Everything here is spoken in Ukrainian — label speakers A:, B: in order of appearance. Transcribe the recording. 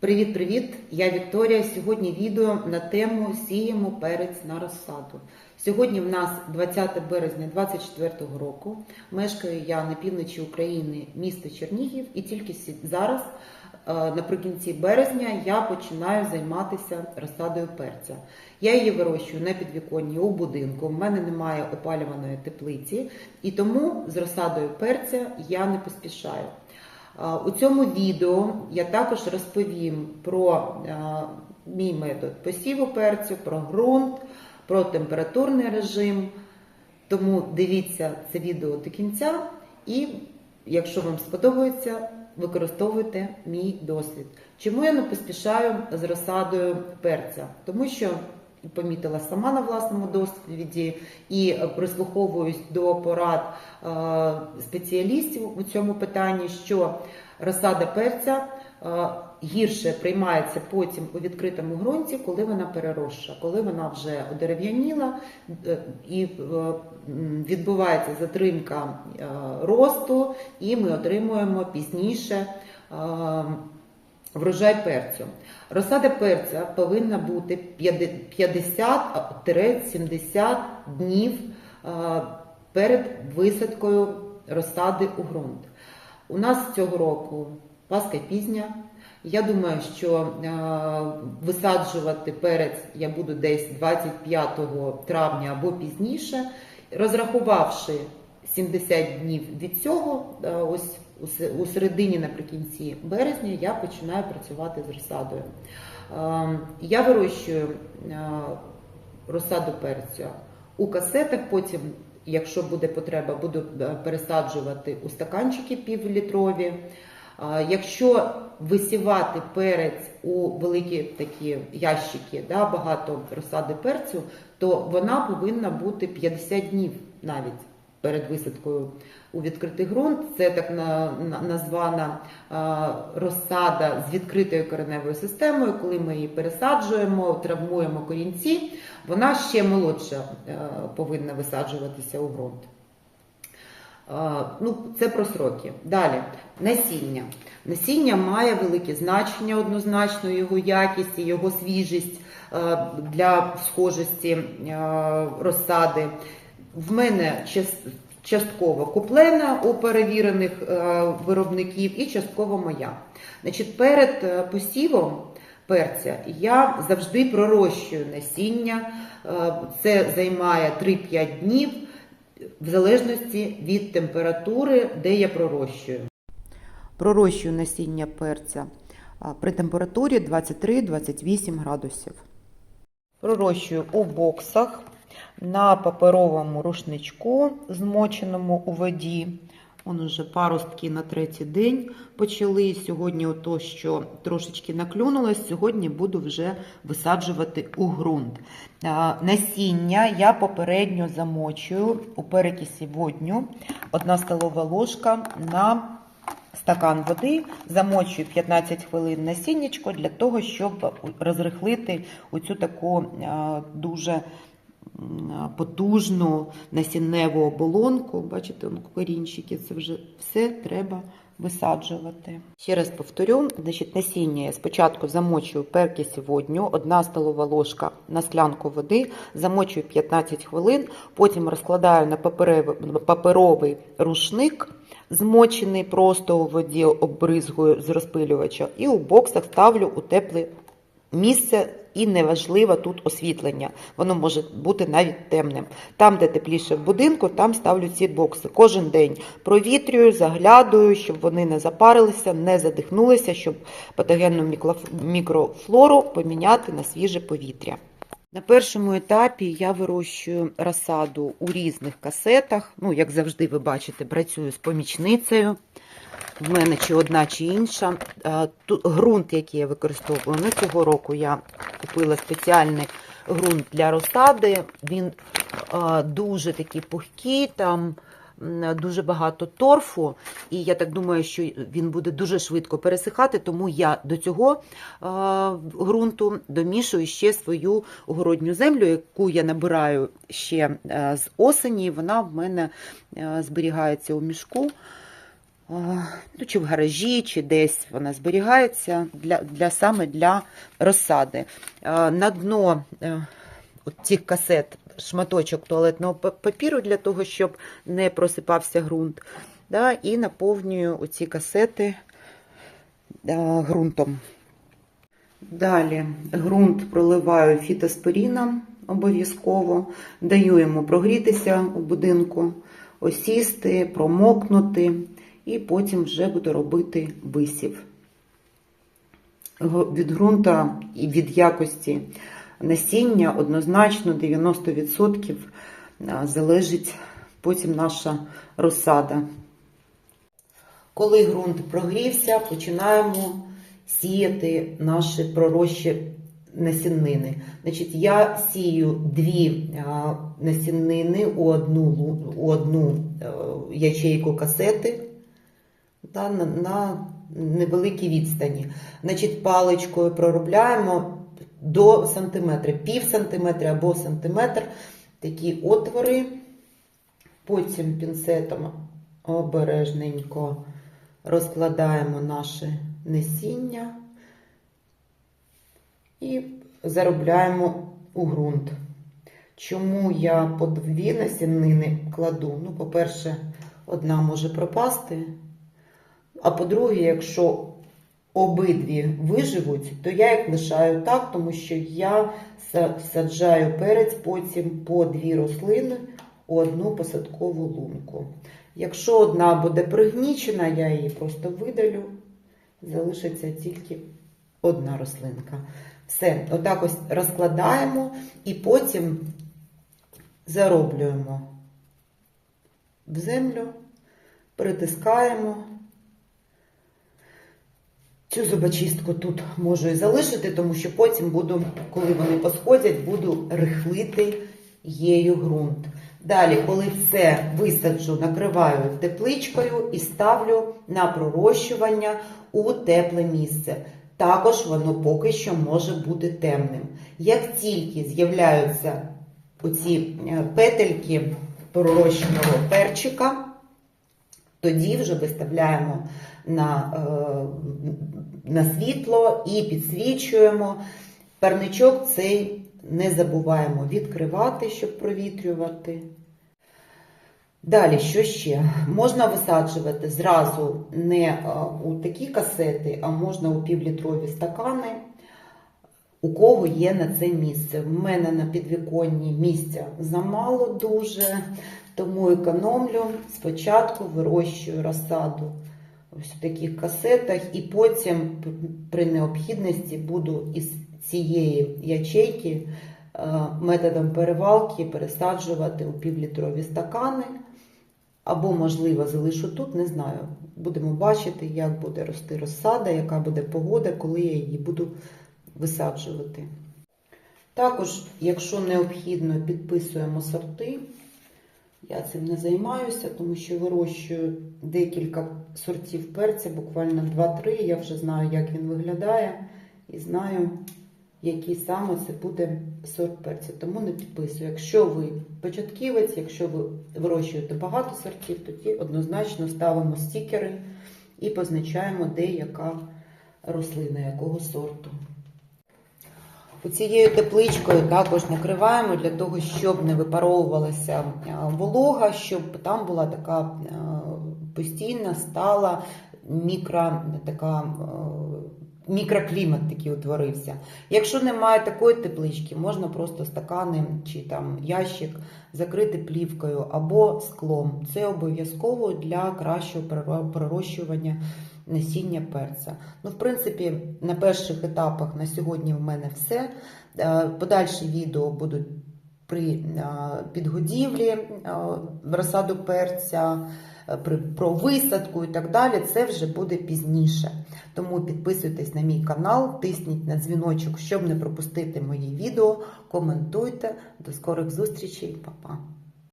A: Привіт-привіт! Я Вікторія. Сьогодні відео на тему Сіємо перець на розсаду. Сьогодні в нас 20 березня 2024 року. Мешкаю я на півночі України, місто Чернігів, і тільки зараз, е, наприкінці березня, я починаю займатися розсадою перця. Я її вирощую на підвіконні у будинку. У мене немає опалюваної теплиці, і тому з розсадою перця я не поспішаю. У цьому відео я також розповім про мій метод посіву перцю, про ґрунт, про температурний режим. Тому дивіться це відео до кінця і, якщо вам сподобається, використовуйте мій досвід. Чому я не поспішаю з розсадою перця? Тому що помітила сама на власному досвіді і прислуховуюсь до порад е, спеціалістів у цьому питанні, що розсада перця е, гірше приймається потім у відкритому ґрунті, коли вона переросша, коли вона вже одерев'яніла е, і відбувається затримка росту, і ми отримуємо пізніше. Врожай перцю. Розсада перця повинна бути 50-70 днів перед висадкою розсади у ґрунт. У нас цього року Пасха пізня. Я думаю, що висаджувати перець я буду десь 25 травня або пізніше, розрахувавши 70 днів від цього, ось у середині наприкінці березня я починаю працювати з розсадою. Е, Я вирощую е, розсаду перцю у касетах, потім, якщо буде потреба, буду е, пересаджувати у стаканчики півлітрові. Якщо висівати перець у великі такі ящики, да, багато розсади перцю, то вона повинна бути 50 днів навіть перед висадкою у відкритий ґрунт. Це так на, на- названа розсада з відкритою кореневою системою. Коли ми її пересаджуємо, травмуємо корінці, вона ще молодша е, повинна висаджуватися у ґрунт. Ну, це про сроки. Далі насіння. Насіння має велике значення однозначно, його якість, його свіжість е, для схожості е, розсади. В мене частково куплена у перевірених е, виробників і частково моя. Значить, перед е, посівом перця я завжди пророщую насіння. Е, Це займає 3-5 днів в залежності від температури, де я пророщую. Пророщую насіння перця при температурі 23-28 градусів. Пророщую у боксах на паперовому рушничку, змоченому у воді. Он уже паростки на третій день почали. Сьогодні ото, що трошечки наклюнулось, сьогодні буду вже висаджувати у ґрунт. Насіння я попередньо замочую у перекисі водню, одна столова ложка на стакан води, замочую 15 хвилин насіннячко для того, щоб розрихлити оцю таку дуже потужну насінневу оболонку. Бачите, корінчики, це вже все треба висаджувати. Ще раз повторю, значить, насіння я спочатку замочую в перкисі водню, одна столова ложка на склянку води, замочую 15 хвилин, потім розкладаю на паперовий рушник, змочений просто у воді, обризгую з розпилювача, і у боксах ставлю у тепле місце. І неважливо тут освітлення, воно може бути навіть темним. Там, де тепліше в будинку, там ставлю ці бокси. Кожен день провітрюю, заглядую, щоб вони не запарилися, не задихнулися, щоб патогенну мікрофлору поміняти на свіже повітря. На першому етапі я вирощую розсаду у різних касетах. Ну, як завжди, ви бачите, працюю з помічницею. В мене чи одна, чи інша. Тут Грунт, який я використовую, ну, цього року я купила спеціальний ґрунт для розсади. Він е, дуже такий пухкий, там дуже багато торфу, і я так думаю, що він буде дуже швидко пересихати, тому я до цього е, ґрунту домішую ще свою городню землю, яку я набираю ще е, з осені. Вона в мене е, зберігається у мішку. ну, чи в гаражі, чи десь вона зберігається для, для саме для розсади. На дно цих касет шматочок туалетного папіру для того, щоб не просипався ґрунт. Да, і наповнюю оці касети е, ґрунтом. Далі ґрунт проливаю фітоспоріном обов'язково, даю йому прогрітися у будинку, осісти, промокнути, і потім вже буду робити висів. Від ґрунта і від якості насіння однозначно 90% залежить потім наша розсада. Коли ґрунт прогрівся, починаємо сіяти наші пророщі насіннини. Значить, я сію дві насіннини у одну, у одну е, ячейку касети на невеликій відстані. Значить, паличкою проробляємо до сантиметра, пів сантиметра або сантиметр такі отвори. Потім пінцетом обережненько розкладаємо наше насіння і заробляємо у ґрунт. Чому я по дві насіннини кладу? Ну, по-перше, одна може пропасти, а по-друге, якщо обидві виживуть, то я їх лишаю так, тому що я саджаю перець потім по дві рослини у одну посадкову лунку. Якщо одна буде пригнічена, я її просто видалю, залишиться тільки одна рослинка. Все, отак ось розкладаємо і потім зароблюємо в землю, притискаємо. Цю зубочистку тут можу і залишити, тому що потім буду, коли вони посходять, буду рихлити її ґрунт. Далі, коли все висаджу, накриваю тепличкою і ставлю на пророщування у тепле місце. Також воно поки що може бути темним. Як тільки з'являються оці е, петельки пророщеного перчика, тоді вже виставляємо на, е, на світло і підсвічуємо. Парничок цей не забуваємо відкривати, щоб провітрювати. Далі, що ще? Можна висаджувати зразу не е, у такі касети, а можна у півлітрові стакани, у кого є на це місце. В мене на підвіконні місця замало дуже, тому економлю. Спочатку вирощую розсаду ось в таких касетах, і потім при необхідності буду із цієї ячейки е, методом перевалки пересаджувати у півлітрові стакани. Або, можливо, залишу тут, не знаю. Будемо бачити, як буде рости розсада, яка буде погода, коли я її буду висаджувати. Також, якщо необхідно, підписуємо сорти. Я цим не займаюся, тому що вирощую декілька сортів перця, буквально 2-3. Я вже знаю, як він виглядає, і знаю, який саме це буде сорт перця. Тому не підписую. Якщо ви початківець, якщо ви вирощуєте багато сортів, тоді однозначно ставимо стікери і позначаємо, де яка рослина, якого сорту. Цією тепличкою також накриваємо для того, щоб не випаровувалася е, волога, щоб там була така е, постійна, стала мікро, така, е, мікроклімат такий утворився. Якщо немає такої теплички, можна просто стакани чи там ящик закрити плівкою або склом. Це обов'язково для кращого пророщування насіння перця. Ну, в принципі, на перших етапах на сьогодні в мене все. Е, Подальші відео будуть при е, підгодівлі е, розсаду перця, про висадку і так далі. Це вже буде пізніше. Тому підписуйтесь на мій канал, тисніть на дзвіночок, щоб не пропустити мої відео. Коментуйте. До скорих зустрічей, Па-па.